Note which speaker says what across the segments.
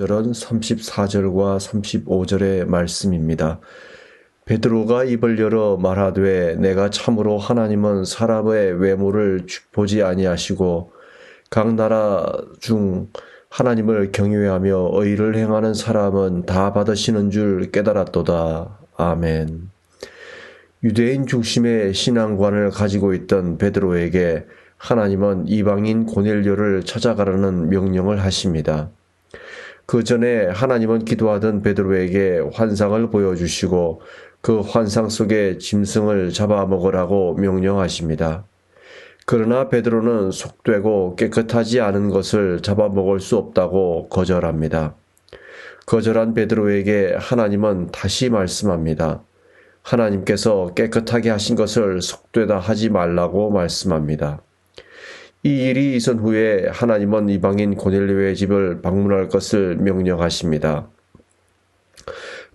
Speaker 1: 절은 34절과 35절의 말씀입니다. 베드로가 입을 열어 말하되 내가 참으로 하나님은 사람의 외모를 보지 아니하시고 각 나라 중 하나님을 경외하며 의를 행하는 사람은 다 받으시는 줄 깨달았도다. 아멘. 유대인 중심의 신앙관을 가지고 있던 베드로에게 하나님은 이방인 고넬료를 찾아가라는 명령을 하십니다. 그 전에 하나님은 기도하던 베드로에게 환상을 보여주시고 그 환상 속에 짐승을 잡아먹으라고 명령하십니다. 그러나 베드로는 속되고 깨끗하지 않은 것을 잡아먹을 수 없다고 거절합니다. 거절한 베드로에게 하나님은 다시 말씀합니다. 하나님께서 깨끗하게 하신 것을 속되다 하지 말라고 말씀합니다. 이 일이 있은 후에 하나님은 이방인 고넬료의 집을 방문할 것을 명령하십니다.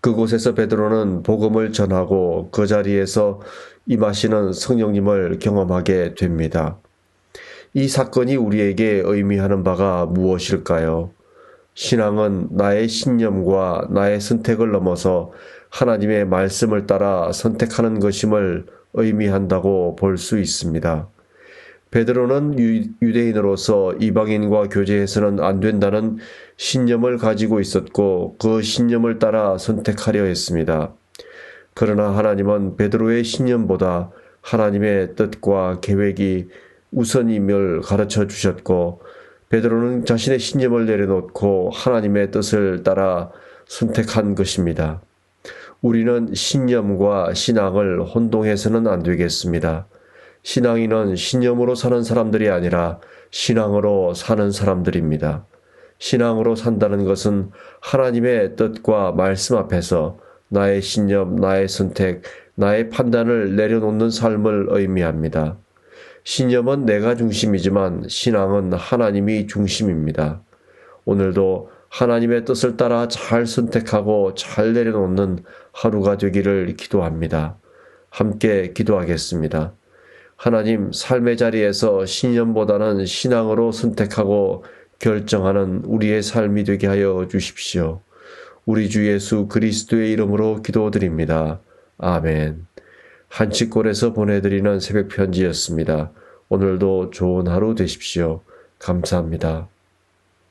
Speaker 1: 그곳에서 베드로는 복음을 전하고 그 자리에서 임하시는 성령님을 경험하게 됩니다. 이 사건이 우리에게 의미하는 바가 무엇일까요? 신앙은 나의 신념과 나의 선택을 넘어서 하나님의 말씀을 따라 선택하는 것임을 의미한다고 볼 수 있습니다. 베드로는 유 대인으로서 이방인과 교제해서는 안 된다는 신념을 가지고 있었고 그 신념을 따라 선택하려 했습니다. 그러나 하나님은 베드로의 신념보다 하나님의 뜻과 계획이 우선임을 가르쳐 주셨고 베드로는 자신의 신념을 내려놓고 하나님의 뜻을 따라 선택한 것입니다. 우리는 신념과 신앙을 혼동해서는 안 되겠습니다. 신앙인은 신념으로 사는 사람들이 아니라 신앙으로 사는 사람들입니다. 신앙으로 산다는 것은 하나님의 뜻과 말씀 앞에서 나의 신념, 나의 선택, 나의 판단을 내려놓는 삶을 의미합니다. 신념은 내가 중심이지만 신앙은 하나님이 중심입니다. 오늘도 하나님의 뜻을 따라 잘 선택하고 잘 내려놓는 하루가 되기를 기도합니다. 함께 기도하겠습니다. 하나님 삶의 자리에서 신념보다는 신앙으로 선택하고 결정하는 우리의 삶이 되게 하여 주십시오. 우리 주 예수 그리스도의 이름으로 기도드립니다. 아멘. 한치골에서 보내드리는 새벽 편지였습니다. 오늘도 좋은 하루 되십시오. 감사합니다.